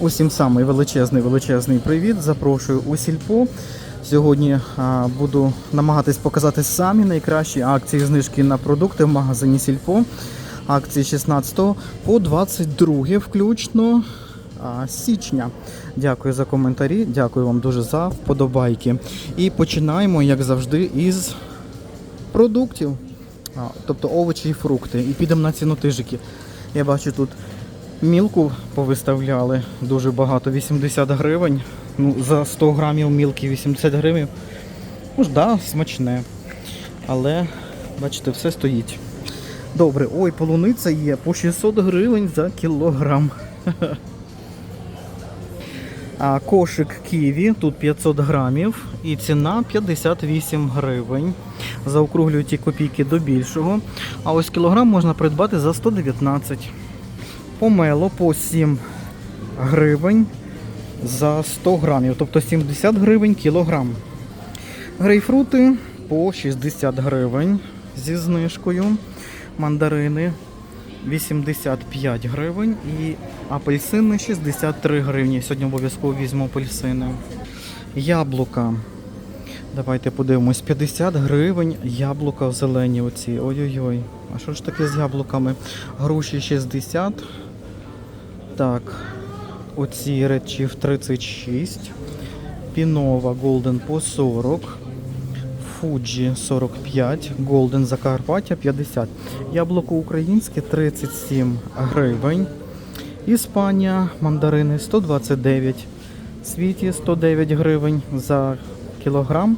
Усім самий величезний величезний привіт. Запрошую у сільпо. Сьогодні а, буду намагатись показати самі найкращі акції знижки на продукти в магазині Сільпо. Акції 16 по 22 включно а, січня. Дякую за коментарі, дякую вам дуже за вподобайки. І починаємо, як завжди, із продуктів, а, тобто овочі і фрукти. І підемо на цінотижики. Я бачу тут мілку повиставляли дуже багато, 80 гривень. Ну, за 100 грамів мілки 80 гривень. Ну ж, да, смачне. Але, бачите, все стоїть. Добре, ой, полуниця є по 600 гривень за кілограм. А кошик ківі, тут 500 грамів і ціна 58 гривень. Заокруглюю ті копійки до більшого. А ось кілограм можна придбати за 119. Помело по 7 гривень за 100 грамів, тобто 70 гривень кілограм. Грейпфрути по 60 гривень зі знижкою. Мандарини 85 гривень і апельсини 63 гривні. Сьогодні обов'язково візьму апельсини. Яблука. Давайте подивимось. 50 гривень яблука в зелені оці. Ой-ой-ой. А що ж таке з яблуками? Груші 60. Так. Оці речі в 36. Пінова Голден по 40. Фуджі 45, Голден Закарпаття 50. Яблуко українське 37 гривень. Іспанія, мандарини 129. Світі 109 гривень за кілограм.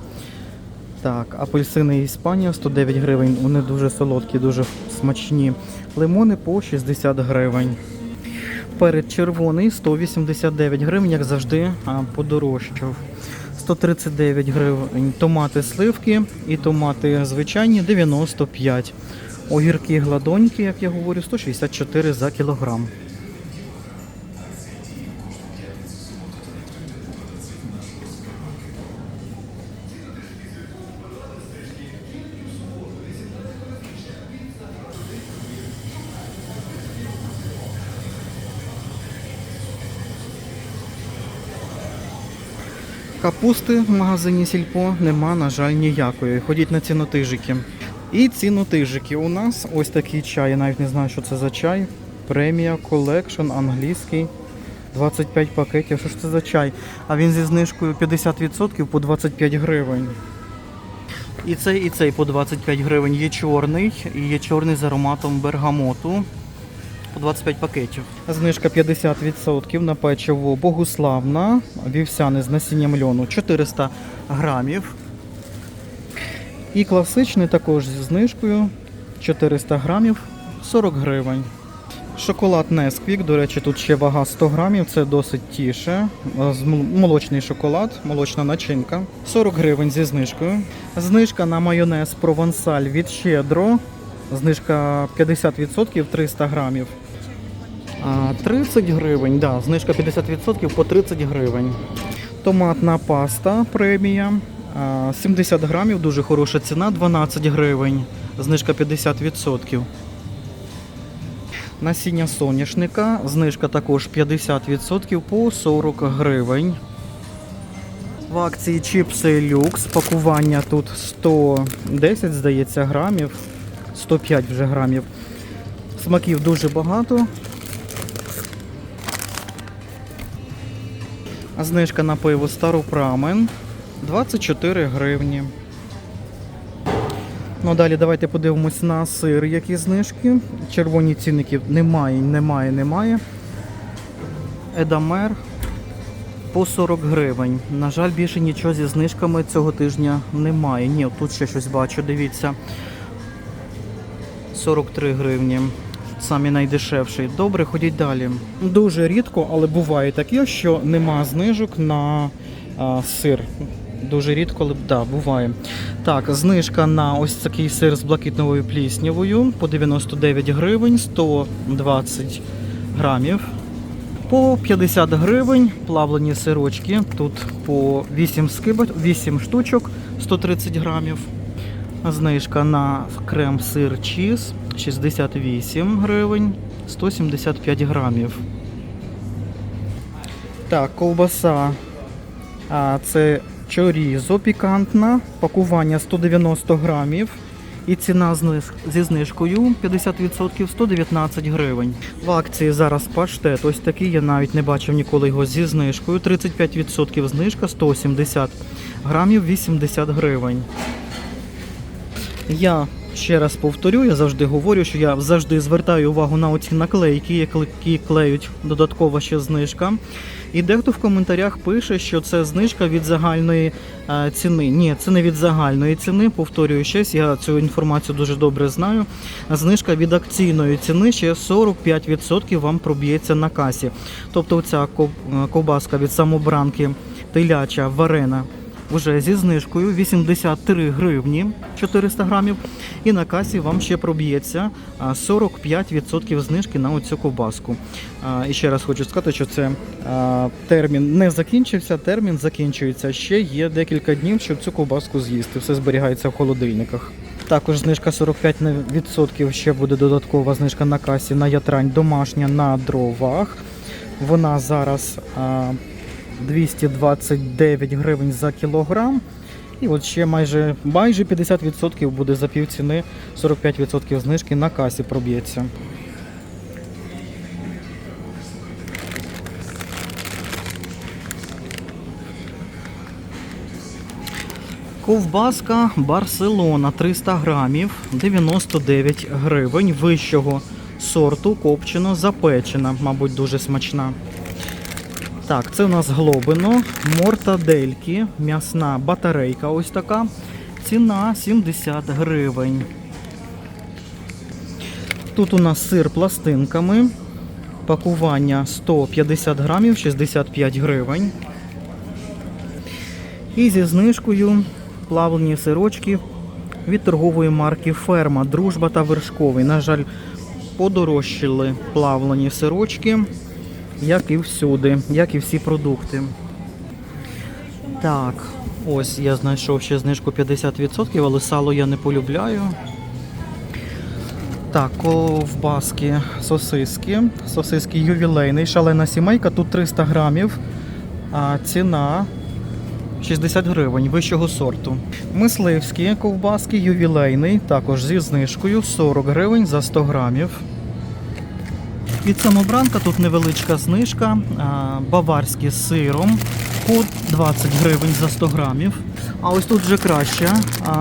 Так, апельсини Іспанія 109 гривень. Вони дуже солодкі, дуже смачні. Лимони по 60 гривень. Перед червоний 189 гривень, як завжди, подорожчав. 139 гривень томати сливки і томати звичайні 95. Огірки гладонькі, як я говорю, 164 за кілограм. Капусти в магазині Сільпо нема, на жаль, ніякої. Ходіть на цінотижики. І цінотижики у нас ось такий чай. Я навіть не знаю, що це за чай. Премія Колекшн англійський. 25 пакетів. Що ж це за чай? А він зі знижкою 50% по 25 гривень. І цей, і цей по 25 гривень. Є чорний, і є чорний з ароматом бергамоту. По 25 пакетів. Знижка 50% на печиво Богуславна, вівсяне з насінням льону 400 грамів. І класичний також зі знижкою 400 грамів 40 гривень. Шоколад Несквік, до речі, тут ще вага 100 грамів, це досить тіше. Молочний шоколад, молочна начинка. 40 гривень зі знижкою. Знижка на майонез провансаль від Щедро. Знижка 50% 300 грамів. А, 30 гривень, да, знижка 50% по 30 гривень. Томатна паста премія. 70 грамів, дуже хороша ціна, 12 гривень. Знижка 50%. Насіння соняшника, знижка також 50% по 40 гривень. В акції чіпси люкс. Пакування тут 110, здається, грамів. 105 вже грамів. Смаків дуже багато. А Знижка на пиво Старопрамен 24 гривні. Ну далі давайте подивимось на сир, які знижки. Червоні цінників немає, немає, немає. Едамер по 40 гривень. На жаль, більше нічого зі знижками цього тижня немає. Ні, тут ще щось бачу, дивіться. 43 гривні. Самі найдешевший. Добре, ходіть далі. Дуже рідко, але буває таке, що нема знижок на а, сир. Дуже рідко, але да, буває. Так, знижка на ось такий сир з блакитновою пліснявою по 99 гривень, 120 грамів. По 50 гривень плавлені сирочки. Тут по 8 скибок, 8 штучок, 130 грамів. Знижка на крем-сир чіз 68 гривень, 175 грамів. Так, ковбаса. А, це чорізо пікантна, пакування 190 грамів. І ціна зі знижкою 50% 119 гривень. В акції зараз паштет. Ось такий, я навіть не бачив ніколи його зі знижкою. 35% знижка, 170 грамів, 80 гривень. Я ще раз повторю, я завжди говорю, що я завжди звертаю увагу на оці наклейки, які клеють додаткова ще знижка. І дехто в коментарях пише, що це знижка від загальної е, ціни. Ні, це не від загальної ціни. Повторюю щось, я цю інформацію дуже добре знаю. Знижка від акційної ціни ще 45% вам проб'ється на касі. Тобто ця ковбаска від самобранки теляча варена вже зі знижкою 83 гривні 400 грамів. І на касі вам ще проб'ється 45% знижки на оцю ковбаску. І ще раз хочу сказати, що це термін не закінчився, термін закінчується. Ще є декілька днів, щоб цю ковбаску з'їсти. Все зберігається в холодильниках. Також знижка 45% ще буде додаткова знижка на касі на ятрань домашня на дровах. Вона зараз 229 гривень за кілограм. І от ще майже майже 50% буде за півціни, 45% знижки на касі проб'ється. Ковбаска Барселона 300 грамів, 99 гривень вищого сорту, копчено запечена, мабуть, дуже смачна. Так, це у нас глобино, мортадельки, м'ясна батарейка ось така. Ціна 70 гривень. Тут у нас сир пластинками. Пакування 150 грамів, 65 гривень. І зі знижкою плавлені сирочки від торгової марки Ферма, Дружба та Вершковий. На жаль, подорожчали плавлені сирочки як і всюди, як і всі продукти. Так, ось я знайшов ще знижку 50%, але сало я не полюбляю. Так, ковбаски, сосиски. Сосиски ювілейний, шалена сімейка, тут 300 грамів. А ціна 60 гривень вищого сорту. Мисливські ковбаски ювілейний, також зі знижкою 40 гривень за 100 грамів. Від самобранка тут невеличка знижка. а, Баварські з сиром по 20 гривень за 100 грамів. А ось тут вже краща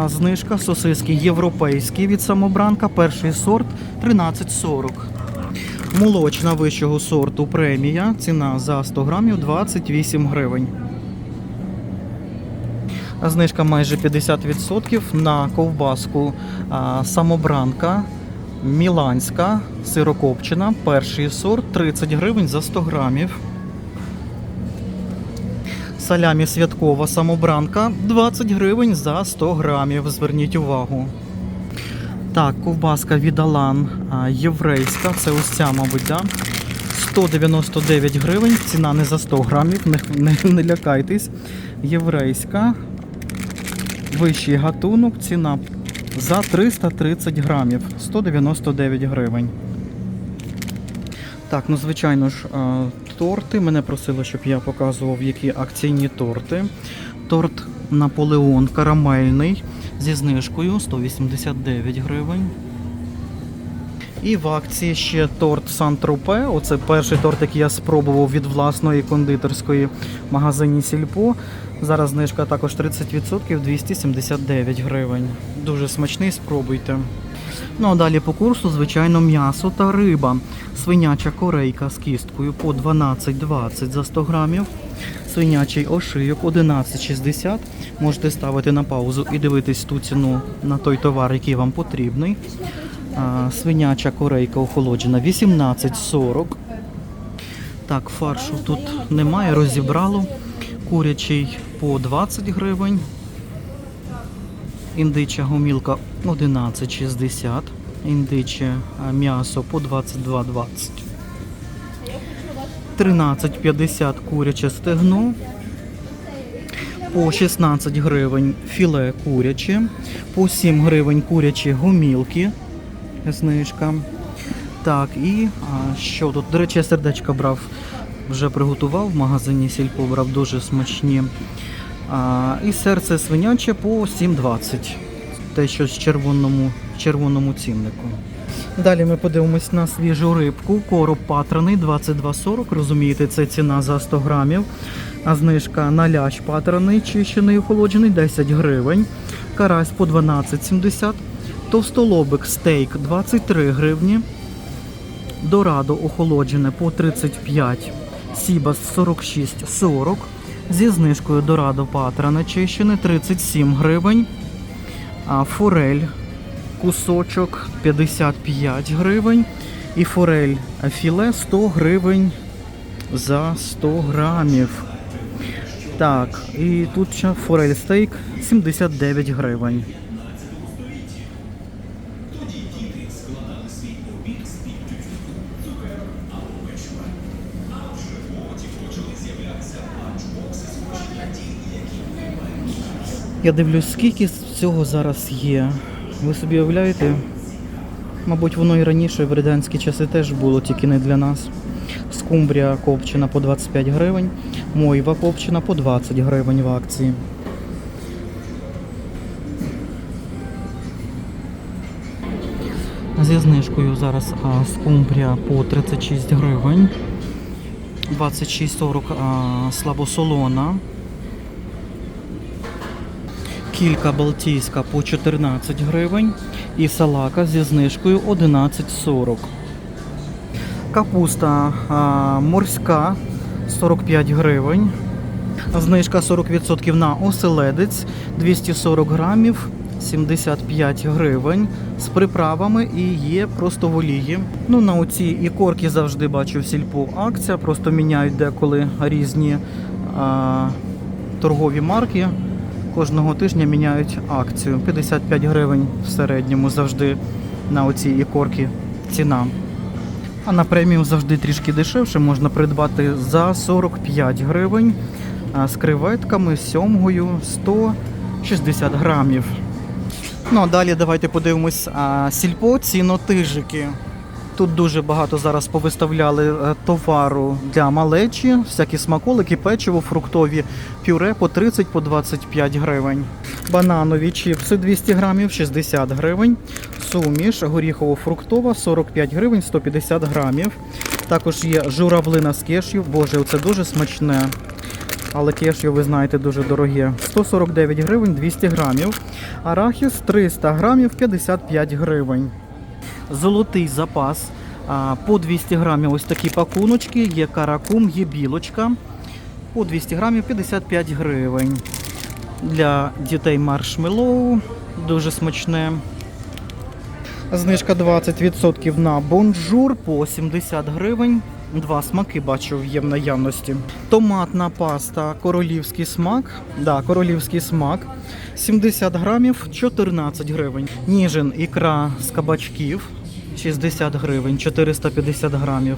знижка. Сосиски європейські від самобранка. Перший сорт 13,40. Молочна вищого сорту премія. Ціна за 100 грамів 28 гривень. Знижка майже 50% на ковбаску самобранка. Міланська сирокопчена, перший сорт 30 гривень за 100 грамів. Салямі святкова самобранка 20 гривень за 100 грамів. Зверніть увагу. Так, ковбаска від Алан єврейська. Це ось ця, мабуть, да? 199 гривень. Ціна не за 100 грамів, не, не, не лякайтесь. Єврейська. Вищий гатунок, ціна за 330 грамів 199 гривень. Так, ну звичайно ж, торти. Мене просили, щоб я показував, які акційні торти. Торт Наполеон карамельний зі знижкою 189 гривень. І в акції ще торт Сан-Тропе. Оце перший торт, який я спробував від власної кондитерської магазині Сільпо. Зараз знижка також 30%, 279 гривень. Дуже смачний, спробуйте. Ну а далі по курсу, звичайно, м'ясо та риба. Свиняча корейка з кісткою по 12,20 за 100 грамів. Свинячий ошийок 11,60. Можете ставити на паузу і дивитись ту ціну на той товар, який вам потрібний. Свиняча корейка охолоджена 18,40. Так, фаршу тут немає, розібрало. Курячий по 20 гривень. Індича гомілка 11,60. Індиче м'ясо по 22,20. 13,50 куряче стегно. По 16 гривень філе куряче. По 7 гривень курячі гомілки. Знижка. Так, і а, що тут? До речі, я сердечко брав вже приготував в магазині Сільпо, брав дуже смачні. А, і серце свиняче по 7,20. Те, що з червоному, червоному ціннику. Далі ми подивимось на свіжу рибку. Короб патраний 22,40. Розумієте, це ціна за 100 грамів. А знижка на лящ патраний, чищений охолоджений 10 гривень. Карась по 12,70. Товстолобик стейк 23 гривні. Дорадо охолоджене по 35. Сібас 46,40. Зі знижкою Дорадо патра начищене 37 гривень. А форель кусочок 55 гривень. І форель філе 100 гривень за 100 грамів. Так, і тут ще форель стейк 79 гривень. Я дивлюсь, скільки з цього зараз є. Ви собі уявляєте? Мабуть, воно і раніше в радянські часи теж було, тільки не для нас. Скумбрія копчена по 25 гривень, мойва копчена по 20 гривень в акції. Зі знижкою зараз а, скумбрія по 36 гривень, 26,40 а, слабосолона, кілька балтійська по 14 гривень і салака зі знижкою 11,40. Капуста а, морська 45 гривень. Знижка 40% на оселедець 240 грамів 75 гривень з приправами і є просто в олії. Ну на оці ікорки завжди бачу в сільпо акція, просто міняють деколи різні а, торгові марки. Кожного тижня міняють акцію. 55 гривень в середньому завжди на оці ікорки ціна. А на преміум завжди трішки дешевше можна придбати за 45 гривень з креветками, з сьомгою 160 грамів. Ну а далі давайте подивимось а, сільпо цінотижики. Тут дуже багато зараз повиставляли е, товару для малечі, всякі смаколики, печиво, фруктові пюре по 30 по 25 гривень. Бананові чіпси 200 грамів 60 гривень. Суміш горіхово-фруктова 45 гривень 150 грамів. Також є журавлина з кешю. Боже, це дуже смачне. Але кешю, ви знаєте, дуже дороге. 149 гривень 200 грамів. Арахіс 300 грамів 55 гривень. Золотий запас по 200 грамів ось такі пакуночки, є каракум, є білочка. По 200 грамів 55 гривень. Для дітей маршмеллоу дуже смачне. Знижка 20% на бонжур по 70 гривень. Два смаки бачу є в наявності. Томатна паста, королівський смак. Да, королівський смак. 70 грамів 14 гривень. Ніжин ікра з кабачків 60 гривень, 450 грамів.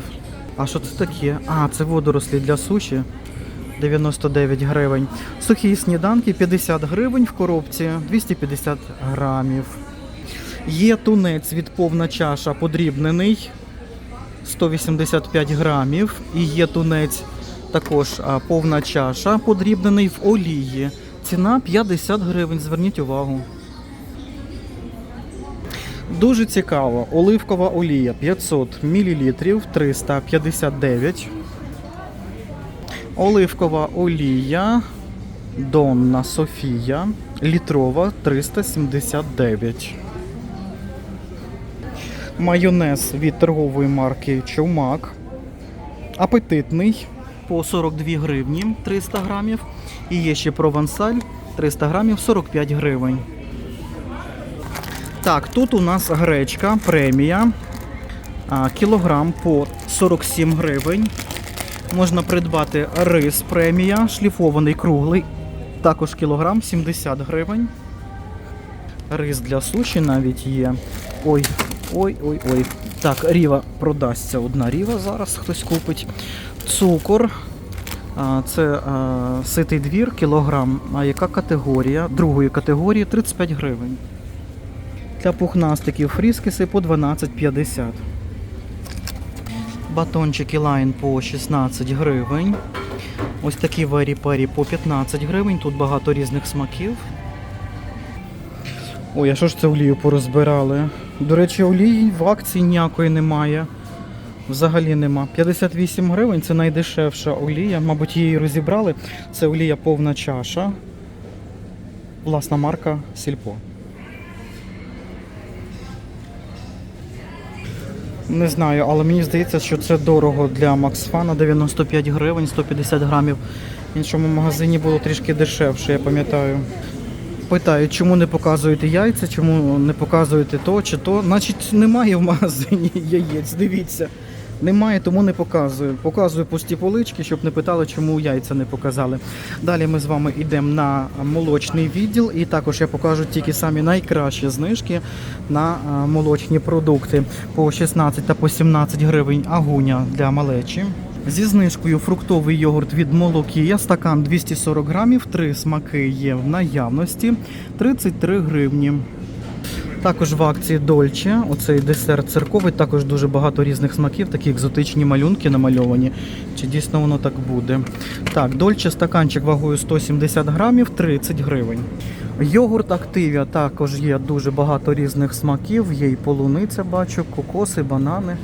А що це таке? А, це водорослі для суші. 99 гривень. Сухі сніданки 50 гривень в коробці, 250 грамів. Є тунець від повна чаша подрібнений 185 грамів. І є тунець також повна чаша подрібнений в олії. Ціна 50 гривень. Зверніть увагу. Дуже цікаво. Оливкова олія 500 мл 359. Оливкова олія Донна Софія літрова 379. Майонез від торгової марки Човмак. Апетитний по 42 гривні 300 грамів. І є ще провансаль 300 грамів 45 гривень. Так, тут у нас гречка премія. Кілограм по 47 гривень. Можна придбати рис премія, шліфований круглий. Також кілограм 70 гривень. Рис для суші навіть є. Ой, ой, ой, ой. Так, ріва продасться. Одна ріва зараз хтось купить. Цукор. Це ситий двір, кілограм. А яка категорія? Другої категорії 35 гривень. Для пухнастиків фріскиси по 12,50. Батончики лайн по 16 гривень. Ось такі варі-парі по 15 гривень. Тут багато різних смаків. Ой, а що ж це олію порозбирали? До речі, олії в акції ніякої немає. Взагалі нема. 58 гривень це найдешевша олія. Мабуть, її розібрали. Це олія повна чаша. Власна марка Сільпо. Не знаю, але мені здається, що це дорого для Максфана. 95 гривень, 150 грамів. В іншому магазині було трішки дешевше, я пам'ятаю. Питають, чому не показуєте яйця, чому не показуєте то чи то. Значить, немає в магазині яєць, дивіться. Немає, тому не показую. Показую пусті полички, щоб не питали, чому яйця не показали. Далі ми з вами йдемо на молочний відділ, і також я покажу тільки самі найкращі знижки на молочні продукти по 16 та по 17 гривень агуня для малечі. Зі знижкою фруктовий йогурт від Молокія, стакан 240 грамів, три смаки є в наявності, 33 гривні. Також в акції Дольче, оцей десерт цирковий, також дуже багато різних смаків, такі екзотичні малюнки намальовані. Чи дійсно воно так буде? Так, Дольче стаканчик вагою 170 грамів, 30 гривень. Йогурт Активія також є дуже багато різних смаків. Є і полуниця, бачу, кокоси, банани.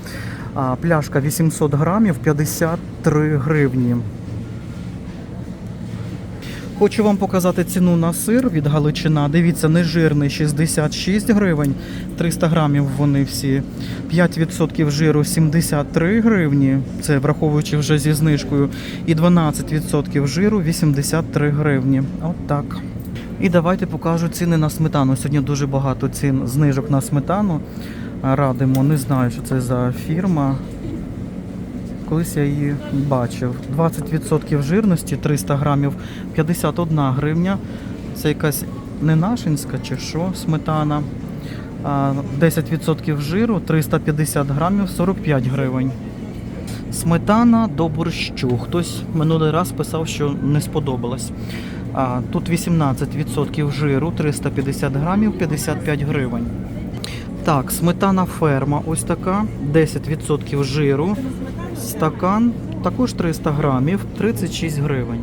А, пляшка 800 грамів, 53 гривні. Хочу вам показати ціну на сир від Галичина. Дивіться, нежирний 66 гривень, 300 грамів вони всі. 5% жиру 73 гривні, це враховуючи вже зі знижкою. І 12% жиру 83 гривні. От так. І давайте покажу ціни на сметану. Сьогодні дуже багато цін знижок на сметану. Радимо, не знаю, що це за фірма. Колись я її бачив. 20% жирності 300 грамів, 51 гривня. Це якась не нашинська чи що, сметана. 10% жиру 350 грамів, 45 гривень. Сметана до борщу. Хтось минулий раз писав, що не сподобалось. Тут 18% жиру, 350 грамів, 55 гривень. Так, сметана ферма ось така, 10% жиру. Стакан також 300 грамів, 36 гривень.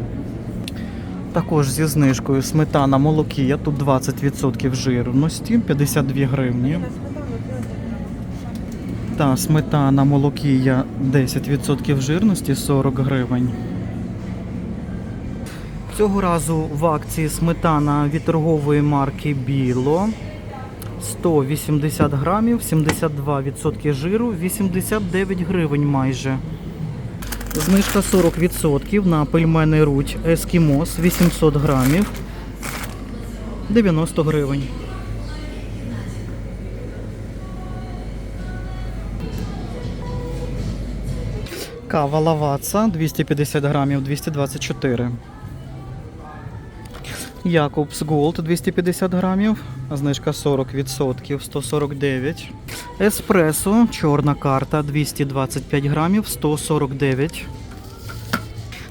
Також зі знижкою сметана молокія, тут 20% жирності, 52 гривні. Та сметана молокія 10% жирності, 40 гривень. Цього разу в акції сметана від торгової марки Біло. 180 грамів, 72% жиру, 89 гривень майже. Знижка 40% на пельмени руть Ескімос 800 грамів, 90 гривень. Кава лаваца 250 грамів, 224. Якобс Голд 250 грамів, знижка 40%, 149. Еспресо, чорна карта 225 грамів, 149.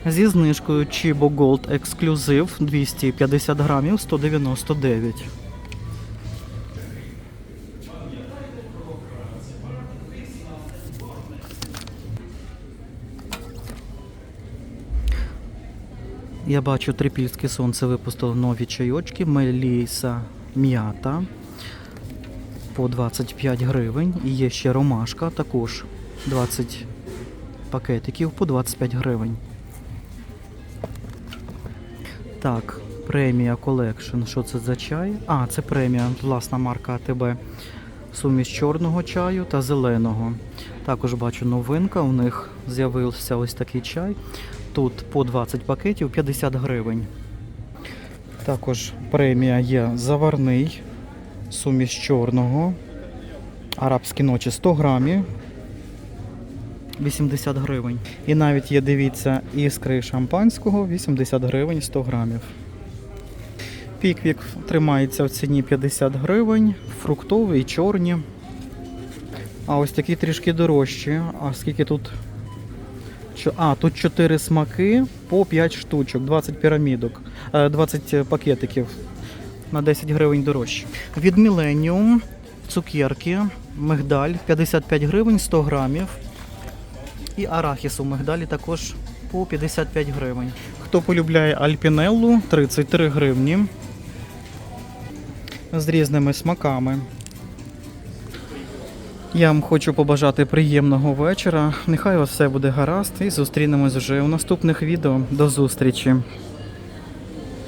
Зі знижкою Chibo Gold Exclusive 250 грамів, 199. Я бачу, трипільське сонце випустило нові чайочки. Меліса м'ята по 25 гривень. І є ще ромашка, також 20 пакетиків по 25 гривень. Так, премія Collection. Що це за чай? А, це премія, власна марка АТБ. Суміш чорного чаю та зеленого. Також бачу новинка. У них з'явився ось такий чай. Тут по 20 пакетів 50 гривень. Також премія є заварний, суміш чорного. Арабські ночі 100 грамів. 80 гривень. І навіть є, дивіться, іскри шампанського 80 гривень 100 грамів. Піквік тримається в ціні 50 гривень, фруктовий, чорні. А ось такі трішки дорожчі. А скільки тут? А, тут 4 смаки по 5 штучок, 20 пірамідок, е, 20 пакетиків на 10 гривень дорожче. Від Millennium цукерки, мигдаль 55 гривень 100 грамів. І арахіс у мигдалі також по 55 гривень. Хто полюбляє альпінеллу, 33 гривні. З різними смаками. Я вам хочу побажати приємного вечора. Нехай усе буде гаразд і зустрінемось вже у наступних відео. До зустрічі!